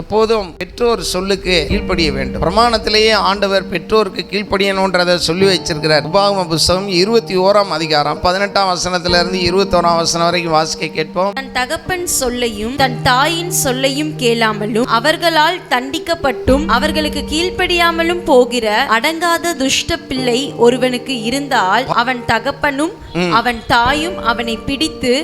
எப்போதும் பெற்றோர் சொல்லுக்கு கீழ்ப்படிய வேண்டும். பிரமாணத்திலேயே ஆண்டவர் பெற்றோருக்கு கீழ்ப்படியணுன்றதை சொல்லி வச்சிருக்கிறார். உபாகம புஸ்தகம் இருபத்தி ஓராம் அதிகாரம் பதினெட்டாம் வசனத்துல இருந்து இருபத்தோராம் வசனம் வரைக்கும் வாசிக்க கேட்போம். தன் தகப்பன் சொல்லையும் தன் தாயின் சொல்லையும் கேளாமலும் அவர்களால் தண்டிக்கப்பட்டும் அவர்களுக்கு கீழ்ப்படியாமலும் போகிற அடங்காத துஷ்ட பிள்ளை ஒருவனுக்கு இருந்தால் அவன் தகப்பனும் அவன் தாயும் அவனை பிடித்து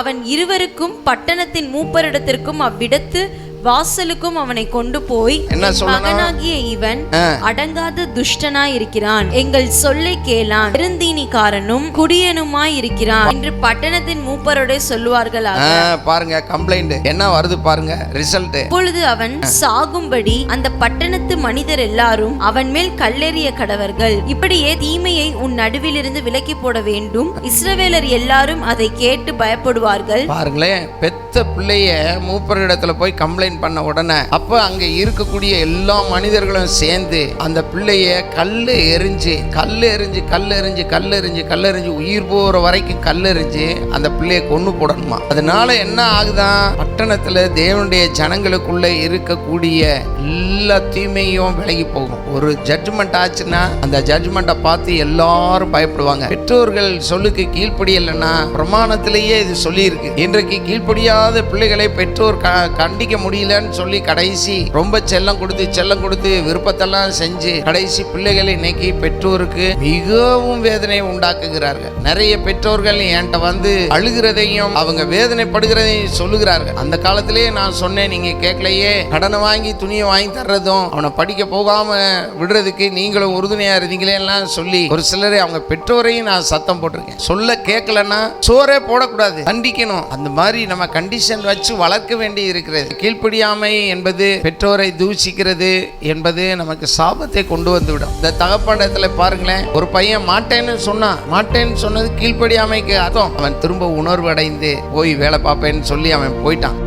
அவன் இருவருக்கும் பட்டணத்தின் மூப்பரிடத்திற்கும் அவ்விடத்து வாசலுக்கும் அவனை கொண்டு போய் என்ன "என் சொல்லணும்? மகனாகிய இவன் அடங்காத துஷ்டனாய் இருக்கிறான் எங்கள் சொல்லை கேளான். பெருந்தீனிக்காரனும் குடியனுமாய் இருக்கிறான் என்று பட்டணத்தின் மூப்பரோட சொல்லுவார்களாக. ஆ, பாருங்க கம்ப்ளைண்ட் என்ன வருது பாருங்க ரிசல்ட் அப்பொழுது அவன் சாகும்படி அந்த பட்டணத்து மனிதர் எல்லாரும் அவன் மேல் கல்லெறிய கடவர்கள். இப்படியே தீமையை உன் நடுவிலிருந்து விலக்கி போட வேண்டும். இஸ்ரவேலர் எல்லாரும் அதை கேட்டு பயப்படுவார்கள். பாருங்களேன் பெத்த பிள்ளைய மூப்பரிடத்துல போய் கம்ப்ளைண்ட் பண்ண உடனே அப்ப அங்க இருக்கக்கூடிய எல்லா மனிதர்களும் சேர்ந்து அந்த பிள்ளைய கல் எரிஞ்சு கல் எரிஞ்சு கல் எரிஞ்சு கல் எரிஞ்சு கல் எரிஞ்சு உயிர் போற வரைக்கும் கல் எரிஞ்சு அந்த பிள்ளைய கொண்டு போடணுமா? அதனால என்ன ஆகுதான் பட்டணத்துல தேவனுடைய ஜனங்களுக்குள்ள இருக்கக்கூடிய எல்லா தீமையும் விலகி போகும். ஒரு ஜட்ஜ்மெண்ட் ஆச்சுன்னா அந்த ஜட்ஜ்மெண்ட்டை பார்த்து எல்லாரும் பயப்படுவாங்க. பெற்றோர்கள் சொல்லுக்கு கீழ்ப்படியலைன்னா பிரமாணத்திலேயே இது சொல்லியிருக்கு. இன்றைக்கு கீழ்ப்படியாத பிள்ளைகளை பெற்றோர் க கண்டிக்க முடியலன்னு சொல்லி கடைசி ரொம்ப செல்லம் கொடுத்து செல்லம் கொடுத்து விருப்பத்தெல்லாம் செஞ்சு கடைசி பிள்ளைகளை இன்னைக்கு பெற்றோருக்கு மிகவும் வேதனை உண்டாக்குகிறார்கள். நிறைய பெற்றோர்கள் என்கிட்ட வந்து அழுகிறதையும் அவங்க வேதனைப்படுகிறதையும் சொல்லுகிறார்கள். அந்த காலத்திலேயே நான் சொன்னேன் நீங்க கேட்கலையே கடனை வாங்கி துணியை வாங்கி தர்றதும் அவனை படிக்க போகாம விடுறதுக்கு நீங்களும் உறுதுணையா இருந்தீங்களே எல்லாம் சொல்லி ஒரு சிலரை அவங்க பெற்றோரையும் நான் சத்தம் போட்டிருக்கேன். சொல்ல கேட்கலன்னா சோறே போடக்கூடாது கண்டிக்கணும் அந்த மாதிரி நம்ம கண்டிஷன் வச்சு வளர்க்க வேண்டி இருக்கிறது. கீழ்ப்படியாமை என்பது பெற்றோரை தூஷிக்கிறது என்பது நமக்கு சாபத்தை கொண்டு வந்துவிடும். இந்த தகப்படத்துல பாருங்களேன் ஒரு பையன் மாட்டேன்னு சொன்னான் மாட்டேன்னு சொன்னது கீழ்ப்படியாமைக்கு அர்த்தம். அவன் திரும்ப உணர்வு அடைந்து போய் வேலை பார்ப்பேன்னு சொல்லி அவன் போயிட்டான்.